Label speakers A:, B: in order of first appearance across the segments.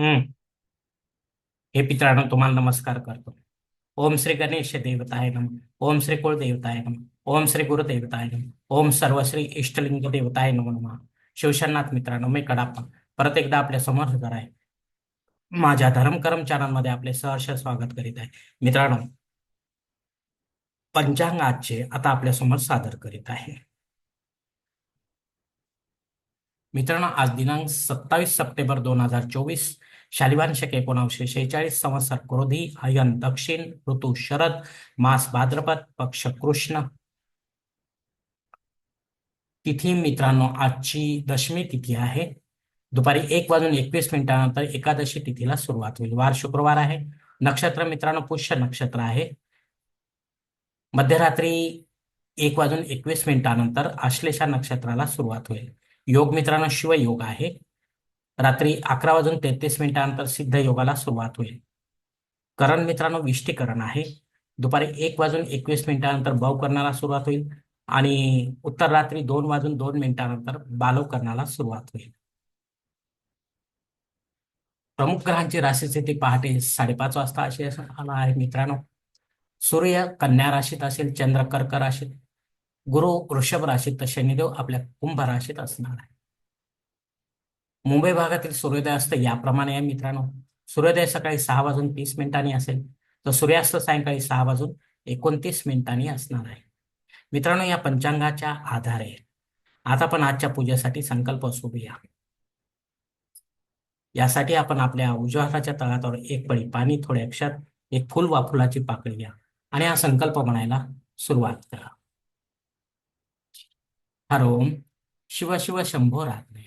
A: हम्म. हे मित्रांनो तुम्हाला नमस्कार करतो. ओम श्री गणेश देवताय नम ओम श्री कुलदेवताय नम ओम श्री गुरुदेवताय नम ओम सर्वश्री इष्टलिंग देवताय नम नमः. शिवशनाथ मित्रांनो मी कडाप्पा परत एकदा आपल्यासमोर हजर आहे. माझ्या धर्म कर्मचाऱ्यांमध्ये आपले सहर्ष स्वागत करीत आहे. मित्रांनो पंचांग आजचे आता आपल्यासमोर सादर करीत आहे. मित्रांनो आज दिनांक सत्तावीस सप्टेंबर दोन हजार चोवीस शालिवान शके एकोणावीसशे शेहेचाळीस संवत्सर क्रोधी अयन दक्षिण ऋतू शरद मास भाद्रपद पक्ष कृष्ण. तिथी मित्रांनो आजची दशमी तिथी आहे. दुपारी एक वाजून एकवीस मिनिटानंतर एकादशी तिथीला सुरुवात होईल. वार शुक्रवार आहे. नक्षत्र मित्रांनो पुष्य नक्षत्र आहे. मध्यरात्री एक वाजून एकवीस मिनिटानंतर आश्लेषा नक्षत्राला सुरुवात होईल. योग मित्रांनो शिवयोग आहे. रात्री अकरा वाजून तेहतीस मिनिटानंतर सिद्ध योगाला सुरुवात होईल. करण मित्रांनो विष्टीकरण आहे. दुपारी एक वाजून एकवीस मिनिटानंतर भाव करण्याला सुरुवात होईल आणि उत्तर रात्री दोन वाजून दोन मिनिटानंतर बालव करण्याला सुरुवात होईल. प्रमुख ग्रहांची राशीस्थिती पहाटे साडेपाच वाजता अशी आला आहे मित्रांनो. सूर्य कन्या राशीत असेल चंद्र कर्क राशीत गुरु वृषभ राशीत तर शनिदेव आपल्या कुंभ राशीत असणार आहे. मुंबई भागातील सूर्योदय असतं याप्रमाणे आहे मित्रांनो. सूर्योदय सकाळी सहा वाजून तीस मिनिटांनी असेल तर सूर्यास्त सायंकाळी सहा वाजून एकोणतीस मिनिटांनी असणार आहे. मित्रांनो या पंचांगाच्या आधारे आता आपण आजच्या पूजेसाठी संकल्प सोडूया. यासाठी आपण आपल्या उजव्या हाताच्या तळावर एक पळी पाणी थोडे अक्षात एक फुल वाफुलाची पाकळी घ्या आणि हा संकल्प म्हणायला सुरुवात करा. हरोम शिव शिव शंभो रात्रे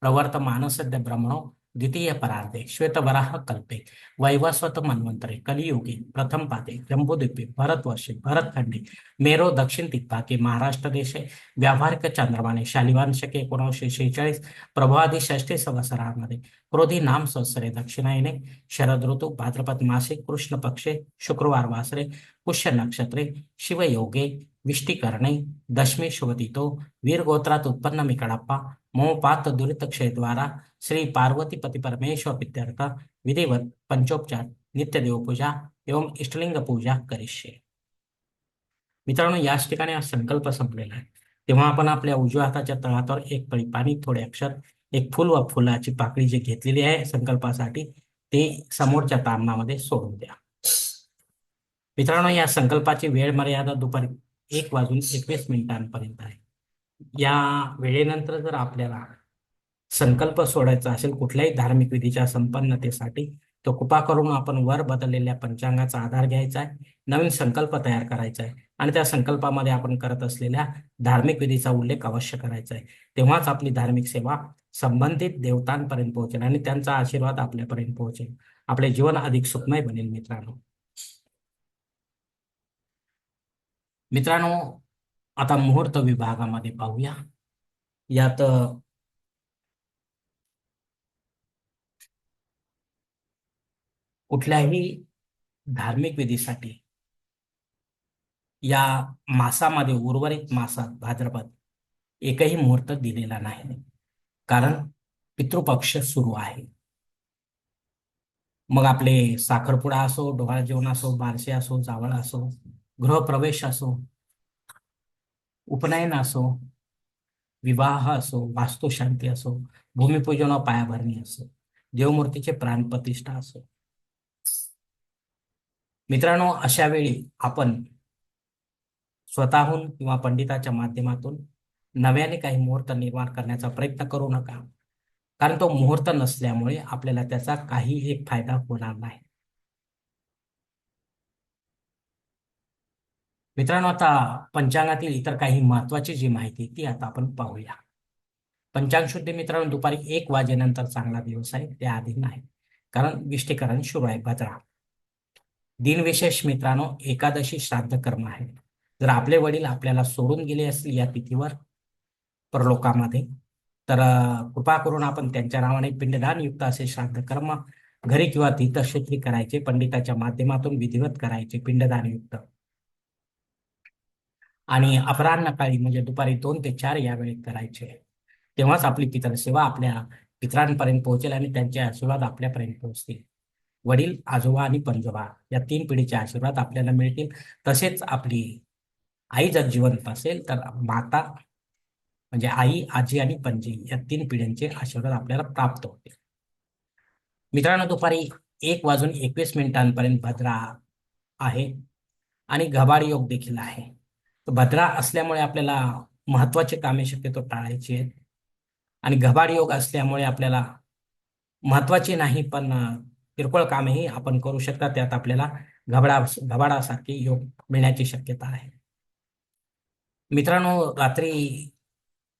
A: प्रवर्तमान सद्य ब्रह्मणो द्वितीय परार्धे श्वेतवराह कल्पे वैवस्वत मन्वंतरे कलियुगे प्रथम पादे जम्बूद्वीपे भरतवर्षे भरतखंडे मेरो दक्षिण दिग्भागे महाराष्ट्र देशे व्यावहारिक चंद्रमाने शालिवान शके एकोणीसशे शेहेचाळीस प्रभादी षष्ठी संवत्सरामध्ये क्रोधी नाम संवत्सरे दक्षिणायने शरद ऋतू भाद्रपद मासे कृष्ण पक्षे शुक्रवार वासरे पुष्य नक्षत्रे शिवयोगे विष्टीकरणे दशमी शुभतितो वीरगोत्रात उत्पन्न मी मोहपात दुरितक्षय द्वारा श्री पार्वती पति परमेश्वर पित्यर्थ विधिवत पंचोपचार नित्य देवपूजा एवं इष्टलिंग पूजा करिष्ये. मित्रांनो याच ठिकाणी हा संकल्प संपलेला आहे. तेव्हा आपण आपल्या उजव्या हाताच्या तळातवर एक पळी पाणी थोडे अक्षर एक फुल व फुलाची पाकळी जी घेतलेली आहे संकल्पासाठी ते समोरच्या तामणामध्ये सोडून द्या. मित्रांनो या संकल्पाची वेळ मर्यादा दुपारी एक वाजून एकवीस मिनिटांपर्यंत आहे. या वेळेनंतर जर आपल्याला संकल्प सोडायचा असेल कुठल्याही धार्मिक विधीच्या संपन्नतेसाठी तो कृपा करून आपण वर बदललेल्या पंचांगाचा आधार घ्यायचा आहे नवीन संकल्प तयार करायचा आहे आणि त्या संकल्पामध्ये आपण करत असलेल्या धार्मिक विधीचा उल्लेख अवश्य करायचा आहे. तेव्हाच आपली धार्मिक सेवा संबंधित देवतांपर्यंत पोहोचेल आणि त्यांचा आशीर्वाद आपल्यापर्यंत पोहोचेल. आपले जीवन अधिक सुखमय बनेल मित्रांनो. मित्रांनो आता मुहूर्त विभागामध्ये पाहूया. यात कुठल्याही धार्मिक विधीसाठी या मासामध्ये उर्वरित मासात भाद्रपद एकही मुहूर्त दिलेला नाही. कारण पितृपक्ष सुरू आहे. मग आपले साखरपुडा असो डोहाळ जेवण असो बारसे असो जावळ असो गृहप्रवेश असो उपनयन असो विवाह असो वास्तुशांती असो भूमिपूजन व पायाभरणी असो देवमूर्तीचे प्राणप्रतिष्ठा असो. मित्रांनो अशा वेळी आपण स्वतःहून किंवा पंडिताच्या माध्यमातून नव्याने काही मुहूर्त निर्माण करण्याचा प्रयत्न करू नका. कारण तो मुहूर्त नसल्यामुळे आपल्याला त्याचा काही एक फायदा होणार नाही. मित्रांनो आता पंचांगातील इतर काही महत्वाची जी माहिती ती आता आपण पाहूया. पंचांग शुद्ध मित्रांनो दुपारी एक वाजेनंतर चांगला दिवस आहे त्याआधी नाही. कारण विष्टीकरण सुरू आहे भद्रा. दिनविशेष मित्रांनो एकादशी श्राद्ध कर्म आहे. जर आपले वडील आपल्याला सोडून गेले असतील या तिथीवर परलोकामध्ये तर कृपा करून आपण त्यांच्या नावाने पिंडदान युक्त असे श्राद्ध कर्म घरी किंवा तीर्थक्षेत्री करायचे पंडिताच्या माध्यमातून विधिवत करायचे पिंडदान युक्त. आणि अपराह्नकाळी म्हणजे दुपारी दोन ते चार या वेळेत करायचे. तेव्हाच आपली पितर सेवा आपल्या पितरांपर्यंत पोहोचेल आणि त्यांचे आशीर्वाद आपल्यापर्यंत पोहोचतील. वडील आजोबा आणि पंजोबा या तीन पिढीचे आशीर्वाद आपल्याला मिळतील. तसेच आपली आई जर जिवंत असेल तर माता म्हणजे आई आजी आणि पणजी या तीन पिढ्यांचे आशीर्वाद आपल्याला प्राप्त होतील. मित्रांनो दुपारी एक वाजून एकवीस मिनिटांपर्यंत भद्रा आहे आणि घबाड योग देखील आहे. भद्रा असल्यामुळे आपल्याला महत्वाची कामे शक्यतो टाळायची आहेत. आणि घबाड योग असल्यामुळे आपल्याला महत्वाची नाही पण किरकोळ कामेही आपण करू शकता. त्यात आपल्याला घबडा घबाडासारखे योग मिळण्याची शक्यता आहे. मित्रांनो रात्री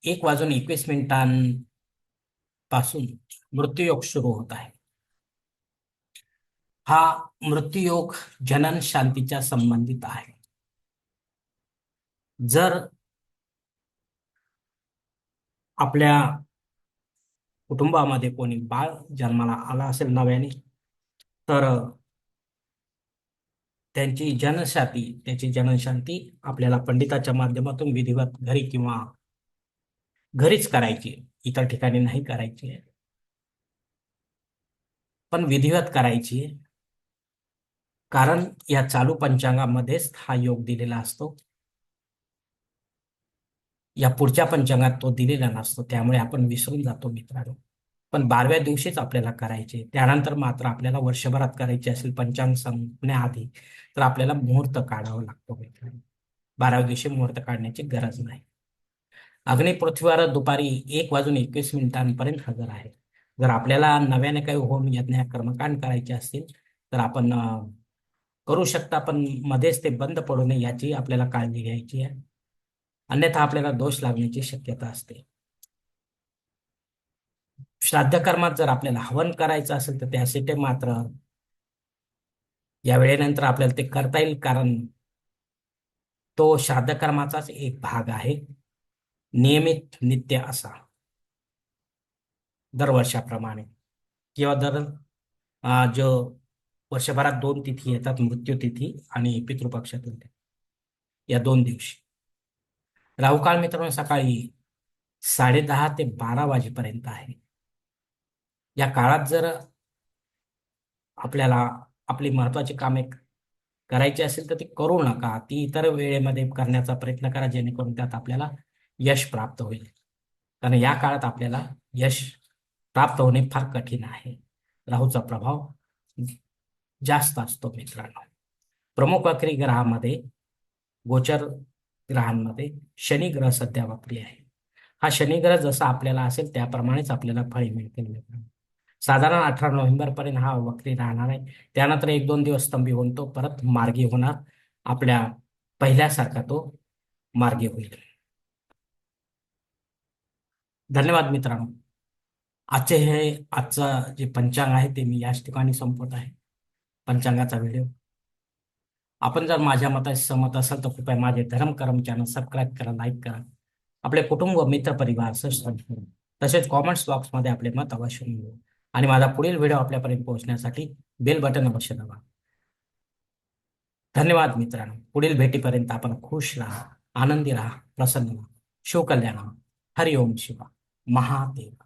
A: एक वाजून एकवीस मिनिटांपासून मृत्यूयोग सुरू होत आहे. हा मृत्यूयोग जनन शांतीच्या संबंधित आहे. जर आपल्या कुटुंबामध्ये कोणी बाळ जन्माला आला असेल नव्याने तर त्यांची जनशांती त्याची जनशांती आपल्याला पंडिताच्या माध्यमातून विधिवत घरी किंवा घरीच करायची इतर ठिकाणी नाही करायची. आहे पण विधिवत करायची आहे कारण या चालू पंचांगामध्येच हा योग दिलेला असतो. या पुढच्या पंचांगात तो दिलेला नसतो त्यामुळे आपण विसरून जातो मित्रांनो. पण बारव्या दिवशीच आपल्याला करायचे त्यानंतर मात्र आपल्याला वर्षभरात करायचे असेल पंचांग संपण्याआधी तर आपल्याला मुहूर्त काढावा लागतो मित्रांनो. बाराव्या दिवशी मुहूर्त काढण्याची गरज नाही. अग्नी पृथ्वीवर दुपारी एक वाजून एकवीस मिनिटांपर्यंत हजर आहे. जर आपल्याला नव्याने काही होम यज्ञ कर्मकांड करायचे असतील तर आपण करू शकता पण मध्येच ते बंद पडू नये याची आपल्याला काळजी घ्यायची आहे. अन्यथा आपल्याला दोष लागण्याची शक्यता असते. श्राद्ध कर्मात जर आपल्याला हवन करायचं असेल तर त्यासाठी मात्र या वेळेनंतर आपल्याला ते करता येईल कारण तो श्राद्ध कर्माचाच एक भाग आहे. नियमित नित्य असा. दरवर्षाप्रमाणे किंवा दर जो वर्षभरात दोन तिथी येतात मृत्यू तिथी आणि पितृपक्ष या दोन दिवशी. राहुकाळ मित्रांनो सकाळी साडेदहा ते बारा वाजेपर्यंत आहे. या काळात जर आपल्याला आपली महत्वाची कामे करायची असेल तर ती करू नका. ती इतर वेळेमध्ये करण्याचा प्रयत्न करा जेणेकरून त्यात आपल्याला यश प्राप्त होईल. कारण या काळात आपल्याला यश प्राप्त होणे फार कठीण आहे. राहूचा प्रभाव जास्त असतो मित्रांनो. प्रमुख वक्री ग्रहामध्ये गोचर ग्रहांमध्ये शनी ग्रह सध्या वक्री आहे. हा शनी ग्रह जसा आपल्याला असेल त्याप्रमाणेच आपल्याला फळे मिळतील मित्रांनो. साधारण अठरा नोव्हेंबर पर्यंत हा वक्री राहणार आहे. त्यानंतर एक दोन दिवस स्तंभी होऊन तो परत मार्गी होणार. आपल्या पहिल्यासारखा तो मार्गी होईल. धन्यवाद मित्रांनो. आजचे हे आजचं जे पंचांग आहे ते मी याच ठिकाणी संपवत आहे. पंचांगाचा व्हिडिओ आपण जर माझ्या मताशी सहमत असाल तर कृपया माझे धर्म कर्म चॅनल सबस्क्राईब करा लाईक करा. आपले कुटुंब मित्र परिवार सबस्क्राईब करा तसेच कॉमेंट्स बॉक्समध्ये आपले मत अवश्य मिळवू आणि माझा पुढील व्हिडिओ आपल्यापर्यंत पोहोचण्यासाठी बेल बटन अवश्य दाबा. धन्यवाद मित्रांनो. पुढील भेटीपर्यंत आपण खुश राहा आनंदी राहा प्रसन्न राहा. शिवकल्याण हरिओम शिवा. महादेव.